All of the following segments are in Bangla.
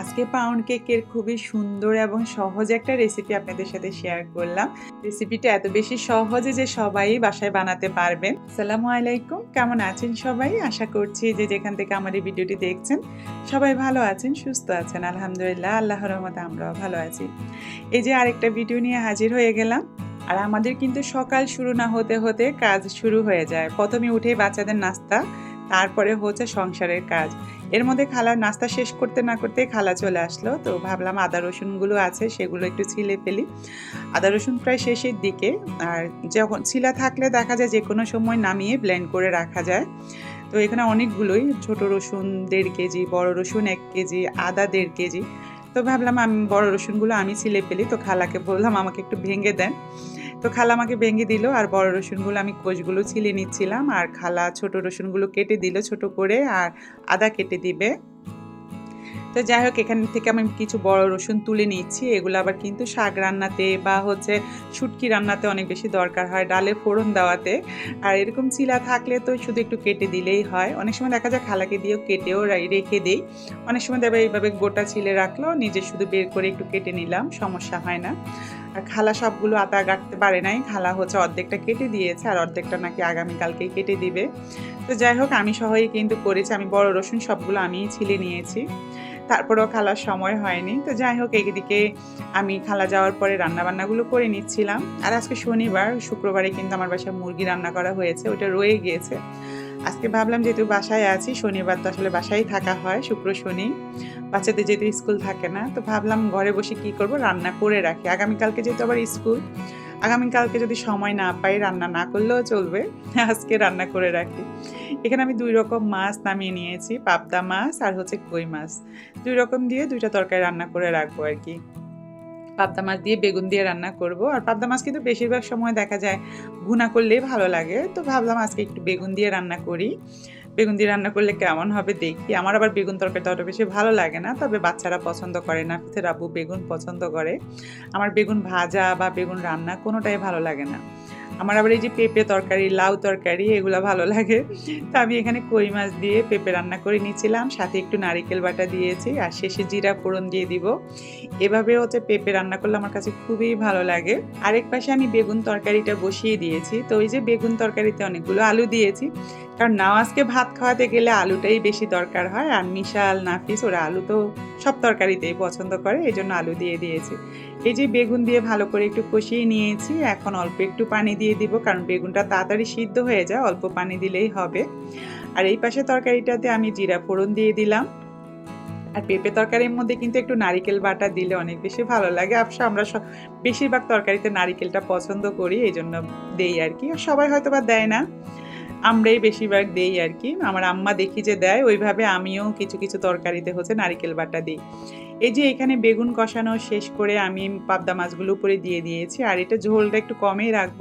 আজকে পাউন্ড কেকের খুবই সুন্দর এবং সহজ একটা রেসিপি আপনাদের সাথে শেয়ার করলাম। রেসিপিটা এত বেশি সহজে যে সবাই বাসায় বানাতে পারবেন। সালামু আলাইকুম, কেমন আছেন সবাই? আশা করছি যে যেখান থেকে আমার এই ভিডিওটি দেখছেন, সবাই ভালো আছেন, সুস্থ আছেন। আলহামদুলিল্লাহ আল্লাহর রহমতে আমরাও ভালো আছি। এই যে আরেকটা ভিডিও নিয়ে হাজির হয়ে গেলাম। আর আমাদের কিন্তু সকাল শুরু না হতে হতে কাজ শুরু হয়ে যায়। প্রথমে উঠেই বাচ্চাদের নাস্তা, তারপরে হচ্ছে সংসারের কাজ। এর মধ্যে খালা নাস্তা শেষ করতে না করতে খালা চলে আসলো। তো ভাবলাম আদা, রসুনগুলো আছে, সেগুলো একটু ছিলে ফেলি। আদা, রসুন প্রায় শেষের দিকে। আর যখন ছিলা থাকলে দেখা যায় যে কোনো সময় নামিয়ে ব্লেন্ড করে রাখা যায়। তো এখানে অনেকগুলোই, ছোট রসুন দেড় কেজি, বড় রসুন এক কেজি, আদা দেড় কেজি। তো ভাবলাম আমি, বড় রসুনগুলো আমি ছিলে ফেলি। তো খালাকে বললাম, আমাকে একটু ভেঙে দেন। তো খালা আমাকে ভেঙে দিল আর বড় রসুনগুলো আমি কোষগুলো ছিলে নিচ্ছিলাম আর খালা ছোট রসুনগুলো কেটে দিল ছোট করে আর আদা কেটে দিবে। তো যাই হোক, এখান থেকে আমি কিছু বড় রসুন তুলে নিচ্ছি। এগুলো আবার কিন্তু শাক রান্নাতে বা হচ্ছে শুটকি রান্নাতে অনেক বেশি দরকার হয় ডালে ফোড়ন দেওয়াতে। আর এরকম চিলা থাকলে তো শুধু একটু কেটে দিলেই হয়। অনেক সময় দেখা যায় খালাকে দিয়েও কেটেও রেখে দিই। অনেক সময় দেবে এইভাবে গোটা ছিলে রাখল নিজে শুধু বের করে একটু কেটে নিলাম, সমস্যা হয় না। খালা সবগুলো আতা কাটতে পারে নাই। খালা হচ্ছে অর্ধেকটা কেটে দিয়েছে আর অর্ধেকটা নাকি আগামীকালকেই কেটে দিবে। তো যাই হোক, আমি সহই কিন্তু করেছি। আমি বড় রসুন সবগুলো আমিই ছিলে নিয়েছি। তারপরেও খালার সময় হয়নি। তো যাই হোক, এদিকে আমি খালা যাওয়ার পরে রান্নাবান্নাগুলো করে নিচ্ছিলাম। আর আজকে শনিবার, শুক্রবারে কিন্তু আমার বাসায় মুরগি রান্না করা হয়েছে। ওটা রয়ে গিয়েছে। আজকে ভাবলাম যেহেতু বাসায় আছি, শনিবার তো আসলে বাসায় থাকা হয়, শুক্র, শনি। বাচ্চাদের যেহেতু স্কুল থাকে না, তো ভাবলাম ঘরে বসে কি করব, রান্না করে রাখি। আগামীকালকে যেহেতু আবার স্কুল, আগামীকালকে যদি সময় না পাই, রান্না না করলেও চলবে, আজকে রান্না করে রাখি। এখানে আমি দুই রকম মাছ নামিয়ে নিয়েছি, পাবদা মাছ আর হচ্ছে কই মাছ। দুই রকম দিয়ে দুইটা তরকারি রান্না করে রাখব আর কি। পাবদা মাছ দিয়ে বেগুন দিয়ে রান্না করব। আর পাবদা মাছ কিন্তু বেশিরভাগ সময় দেখা যায় ভুনা করলেই ভালো লাগে। তো ভাবলাম আজকে একটু বেগুন দিয়ে রান্না করি। বেগুন দিয়ে রান্না করলে কেমন হবে দেখি। আমার আবার বেগুন তরকারিটা অত বেশি ভালো লাগে না, তবে বাচ্চারা পছন্দ করে না। ফিতে রাবু বেগুন পছন্দ করে। আমার বেগুন ভাজা বা বেগুন রান্না কোনোটাই ভালো লাগে না। আমার আবার এই যে পেঁপে তরকারি, লাউ তরকারি, এগুলো ভালো লাগে। তো আমি এখানে কই মাছ দিয়ে পেঁপে রান্না করে নিয়েছিলাম। সাথে একটু নারিকেল বাটা দিয়েছি আর শেষে জিরা ফোড়ন দিয়ে দিব। এভাবে হচ্ছে পেঁপে রান্না করলে আমার কাছে খুবই ভালো লাগে। আরেক পাশে আমি বেগুন তরকারিটা বসিয়ে দিয়েছি। তো ওই যে বেগুন তরকারিতে অনেকগুলো আলু দিয়েছি। কারণ নাওয়াজকে ভাত খাওয়াতে গেলে আলুটাই বেশি দরকার হয়, আর মিশাল নাফিস ওরা আলু তো সব তরকারিতেই পছন্দ করে, এই জন্য আলু দিয়ে দিয়েছি। এই যে বেগুন দিয়ে ভালো করে একটু কষিয়ে নিয়েছি, এখন অল্প একটু পানি দিয়ে দিব, কারণ বেগুনটা তাড়াতাড়ি সিদ্ধ হয়ে যায়, অল্প পানি দিলেই হবে। আর এই পাশে তরকারিটাতে আমি জিরা ফোড়ন দিয়ে দিলাম। আর পেঁপে তরকারির মধ্যে কিন্তু একটু নারিকেল বাটা দিলে অনেক বেশি ভালো লাগে অবশ্য আমরা সব, বেশিরভাগ তরকারিতে নারিকেলটা পছন্দ করি, এই জন্য দেই আর কি সবাই হয়তো বা দেয় না। আমরাই বেশিরভাগ দেই আর কি। আমার আম্মা দেখি যে দেয়, ওইভাবে আমিও কিছু কিছু তরকারিতে হচ্ছে নারিকেল বাটা দিই। এই যে এখানে বেগুন কষানো শেষ করে আমি পাবদা মাছগুলো উপরে দিয়ে দিয়েছি, আর এটা ঝোলটা একটু কমেই রাখব।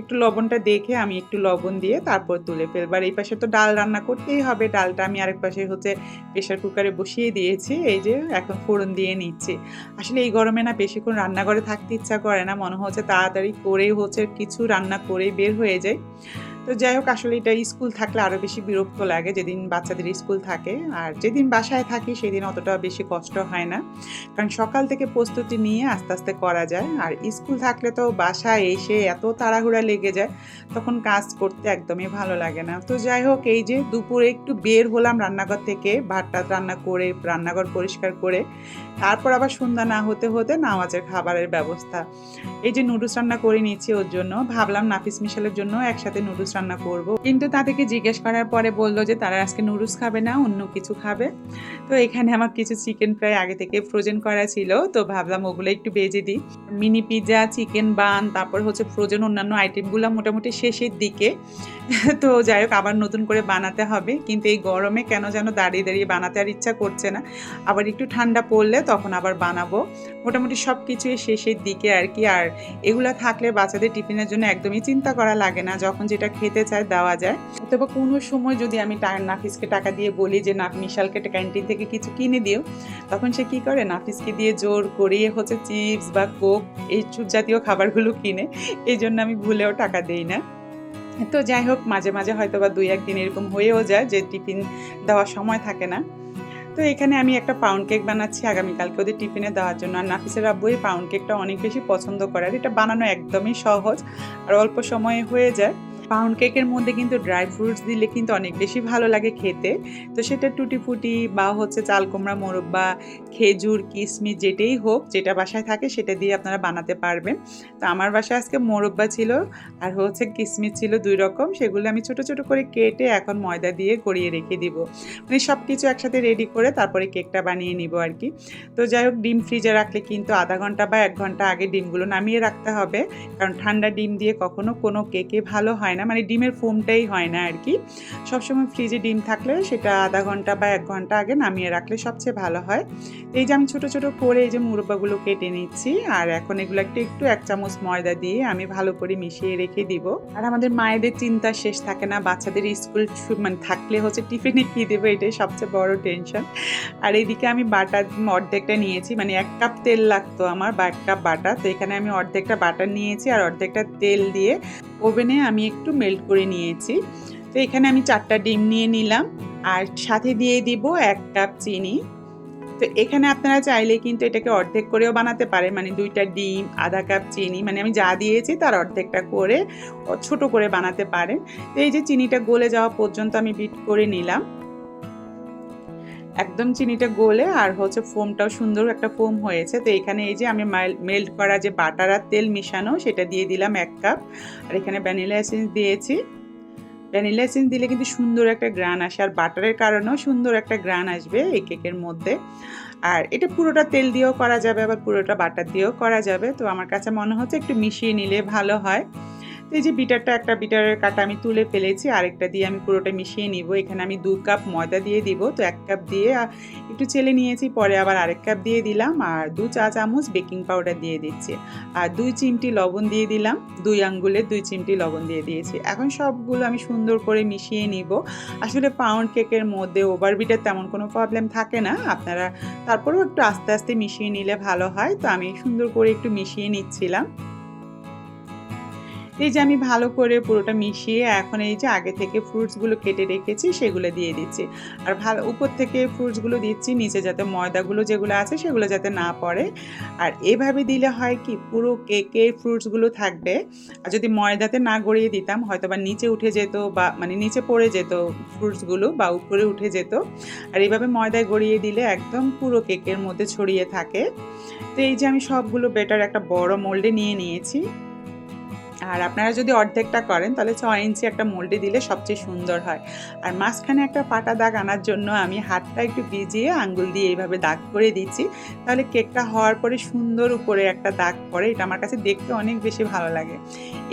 একটু লবণটা দেখে আমি একটু লবণ দিয়ে তারপর তুলে ফেলব। আর এই পাশে তো ডাল রান্না করতেই হবে, ডালটা আমি আরেক পাশে হচ্ছে প্রেশার কুকারে বসিয়ে দিয়েছি, এই যে এখন ফোড়ন দিয়ে নিচ্ছি। আসলে এই গরমে না বেশিক্ষণ রান্নাঘরে থাকতে ইচ্ছা করে না, মনে হচ্ছে তাড়াতাড়ি করেই হচ্ছে কিছু রান্না করেই বের হয়ে যায় তো যাই হোক, আসলে এটা স্কুল থাকলে আরও বেশি বিরক্ত লাগে যেদিন বাচ্চাদের স্কুল থাকে। আর যেদিন বাসায় থাকি সেদিন অতটা বেশি কষ্ট হয় না। কারণ সকাল থেকে প্রস্তুতি নিয়ে আস্তে আস্তে করা যায়। আর স্কুল থাকলে তো বাসায় এসে এত তাড়াহুড়া লেগে যায়, তখন কাজ করতে একদমই ভালো লাগে না। তো যাই হোক, এই যে দুপুরে একটু বের হলাম রান্নাঘর থেকে ভাত টাত রান্না করে, রান্নাঘর পরিষ্কার করে, তারপর আবার সন্ধ্যা না হতে হতে নামাজের খাবারের ব্যবস্থা। এই যে নুডলস রান্না করে নিয়েছি ওর জন্য, ভাবলাম নাফিস মিশালের জন্য একসাথে নুডলস রান্না করব। কিন্তু তাদেরকে জিজ্ঞেস করার পরে বলল যে তারা আজকে নুডলস খাবে না, অন্য কিছু খাবে। তো এখানে আমার কিছু চিকেন ফ্রাই আগে থেকে ফ্রোজেন করা ছিল। তো ভাবলাম ওগুলো একটু বেজে দিই। মিনি পিৎজা চিকেন বান, তারপর হচ্ছে ফ্রোজেন অন্যান্য আইটেমগুলো মোটামুটি শেষের দিকে। তো যাই হোক, আবার নতুন করে বানাতে হবে। কিন্তু এই গরমে কেন যেন দাঁড়িয়ে দাঁড়িয়ে বানাতে আর ইচ্ছা করছে না। আবার একটু ঠান্ডা পড়লে তখন আবার বানাবো। মোটামুটি সব কিছুই শেষের দিকে আর কি। আর এগুলো থাকলে বাচ্চাদের টিফিনের জন্য একদমই চিন্তা করা লাগে না। যখন যেটা খেতে চায়, দেওয়া যায়। অথবা কোনো সময় যদি আমি নাফিসকে টাকা দিয়ে বলি যে না মিশালকে ক্যান্টিন থেকে কিছু কিনে দিও। তখন সে কি করে? নাফিসকে দিয়ে জোর করিয়ে হচ্ছে চিপস বা কোক, এই চুপ জাতীয় খাবারগুলো কিনে। এই জন্য আমি ভুলেও টাকা দেই না। তো যাই হোক, মাঝে মাঝে হয়তো বা দুই একদিন এরকম হয়েও যায় যে, টিফিন দেওয়ার সময় থাকে না। তো এখানে আমি একটা পাউন্ড কেক বানাচ্ছি, আগামীকালকে ওদের টিফিনে দেওয়ার জন্য। আর নাফিসের আব্বু এই পাউন্ড কেকটা অনেক বেশি পছন্দ করে। আর এটা বানানো একদমই সহজ। আর অল্প সময়ে হয়ে যায়। পাউন্ড কেকের মধ্যে কিন্তু ড্রাই ফ্রুটস দিলে কিন্তু অনেক বেশি ভালো লাগে খেতে। তো সেটা টুটি ফুটি বা হচ্ছে চাল কুমড়া মোরব্বা, খেজুর কিশমিশ যেটাই হোক, যেটা বাসায় থাকে সেটা দিয়ে আপনারা বানাতে পারবেন। তো আমার বাসায় আজকে মোরব্বা ছিল আর হচ্ছে কিশমিশ ছিল দুই রকম, সেগুলো আমি ছোট ছোট করে কেটে এখন ময়দা দিয়ে গড়িয়ে রেখে দিব। মানে সব কিছু একসাথে রেডি করে তারপরে কেকটা বানিয়ে নিব আর কি। তো যাই হোক, ডিম ফ্রিজে রাখলে কিন্তু আধা ঘণ্টা বা এক ঘণ্টা আগে ডিমগুলো নামিয়ে রাখতে হবে। কারণ ঠান্ডা ডিম দিয়ে কখনো কোনো কেকে ভালো হয় না মানে ডিমের ফোমটাই হয় না আর কি। সবসময় ফ্রিজে ডিম থাকলে সেটা আধা ঘণ্টা বা এক ঘণ্টা আগে নামিয়ে রাখলে সবচেয়ে ভালো হয়। এই যে আমি ছোটো ছোটো করে এই যে মুরব্বাগুলো কেটে নিচ্ছি, আর এখন এগুলো একটু একটু এক চামচ ময়দা দিয়ে আমি ভালো করে মিশিয়ে রেখে দিব। আর আমাদের মায়েদের চিন্তা শেষ থাকে না, বাচ্চাদের স্কুল মানে থাকলে হচ্ছে টিফিনে কী দেবো এটাই সবচেয়ে বড় টেনশন আর এইদিকে আমি বাটার অর্ধেকটা নিয়েছি মানে এক কাপ তেল লাগতো আমার, বা এক কাপ বাটার। তো এখানে আমি অর্ধেকটা বাটার নিয়েছি, আর অর্ধেকটা তেল দিয়ে ওভেনে আমি একটু মেল্ট করে নিয়েছি। তো এখানে আমি চারটা ডিম নিয়ে নিলাম আর সাথে দিয়ে দিব এক কাপ চিনি। তো এখানে আপনারা চাইলে কিন্তু এটাকে অর্ধেক করেও বানাতে পারেন মানে দুইটা ডিম, আধা কাপ চিনি মানে আমি যা দিয়েছি তার অর্ধেকটা করে ছোট করে বানাতে পারেন। তো এই যে চিনিটা গলে যাওয়া পর্যন্ত আমি বিট করে নিলাম। একদম চিনিটা গলে আর হচ্ছে ফোমটাও সুন্দর একটা ফোম হয়েছে। তো এখানে এই যে আমি মেল্ট করা যে বাটার আর তেল মিশানো, সেটা দিয়ে দিলাম এক কাপ। আর এখানে ভ্যানিলা এসেন্স দিয়েছি। ভ্যানিলা এসেন্স দিলে কিন্তু সুন্দর একটা গ্রান আসে। আর বাটারের কারণেও সুন্দর একটা গ্রান আসবে এই কেকের মধ্যে। আর এটা পুরোটা তেল দিয়েও করা যাবে, আবার পুরোটা বাটার দিয়েও করা যাবে। তো আমার কাছে মনে হচ্ছে একটু মিশিয়ে নিলে ভালো হয়। তো এই যে বিটারটা, একটা বিটারের কাটা আমি তুলে ফেলেছি, আরেকটা দিয়ে আমি পুরোটা মিশিয়ে নিব। এখানে আমি দু কাপ ময়দা দিয়ে দিব, তো এক কাপ দিয়ে একটু চেলে নিয়েছি, পরে আবার আরেক কাপ দিয়ে দিলাম, আর দু চা চামচ বেকিং পাউডার দিয়ে দিচ্ছি। আর দুই চিমটি লবণ দিয়ে দিলাম, দুই আঙ্গুলের দুই চিমটি লবণ দিয়ে দিয়েছি। এখন সবগুলো আমি সুন্দর করে মিশিয়ে নিব। আসলে পাউন্ড কেকের মধ্যে ওভার ওভারবিটের তেমন কোনো প্রবলেম থাকে না। আপনারা তারপরেও একটু আস্তে আস্তে মিশিয়ে নিলে ভালো হয়। তো আমি সুন্দর করে একটু মিশিয়ে নিচ্ছিলাম। এই যে আমি ভালো করে পুরোটা মিশিয়ে এখন এই যে আগে থেকে ফ্রুটসগুলো কেটে রেখেছি, সেগুলো দিয়ে দিচ্ছি। আর ভালো উপর থেকে ফ্রুটসগুলো দিচ্ছি, নিচে যাতে ময়দাগুলো যেগুলো আছে সেগুলো যাতে না পড়ে। আর এভাবে দিলে হয় কি, পুরো কেকে ফ্রুটসগুলো থাকবে। আর যদি ময়দাতে না গড়িয়ে দিতাম, হয়তো বা নিচে উঠে যেত বা মানে নিচে পড়ে যেত ফ্রুটসগুলো বা উপরে উঠে যেত। আর এইভাবে ময়দায় গড়িয়ে দিলে একদম পুরো কেকের মধ্যে ছড়িয়ে থাকে। তো এই যে আমি সবগুলো বেটার একটা বড় মোল্ডে নিয়ে নিয়েছি। আর আপনারা যদি অর্ধেকটা করেন, তাহলে ছয় ইঞ্চি একটা মোল্ডে দিলে সবচেয়ে সুন্দর হয়। আর মাঝখানে একটা পাটা দাগ আনার জন্য আমি হাতটা একটু ভিজিয়ে আঙ্গুল দিয়ে এইভাবে দাগ করে দিচ্ছি। তাহলে কেকটা হওয়ার পরে সুন্দর উপরে একটা দাগ পড়ে, এটা আমার কাছে দেখতে অনেক বেশি ভালো লাগে।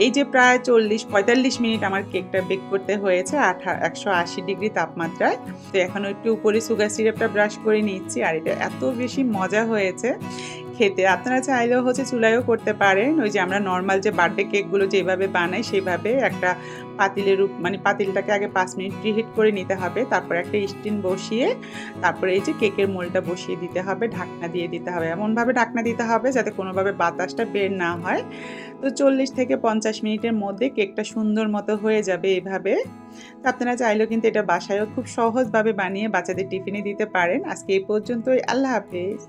এই যে প্রায় চল্লিশ, পঁয়তাল্লিশ মিনিট আমার কেকটা বেক করতে হয়েছে, আঠা, একশো আশি ডিগ্রি তাপমাত্রায়। তো এখন একটু উপরে সুগার সিরাপটা ব্রাশ করে নিচ্ছি, আর এটা এত বেশি মজা হয়েছে। খেতে। আপনারা চাইলেও হচ্ছে চুলায়ও করতে পারেন। ওই যে আমরা নর্মাল যে বার্থডে কেকগুলো যেভাবে বানাই, সেভাবে একটা পাতিলের মানে পাতিলটাকে আগে পাঁচ মিনিট প্রিহিট করে নিতে হবে। তারপর একটা স্টিন বসিয়ে, তারপরে এই যে কেকের মোলটা বসিয়ে দিতে হবে, ঢাকনা দিয়ে দিতে হবে। এমনভাবে ঢাকনা দিতে হবে যাতে কোনোভাবে বাতাসটা বের না হয়। তো চল্লিশ থেকে পঞ্চাশ মিনিটের মধ্যে কেকটা সুন্দর মতো হয়ে যাবে এভাবে। তো আপনারা চাইলেও কিন্তু এটা বাসায়ও খুব সহজভাবে বানিয়ে বাচ্চাদের টিফিনে দিতে পারেন। আজকে এই পর্যন্তই। আল্লাহ হাফেজ।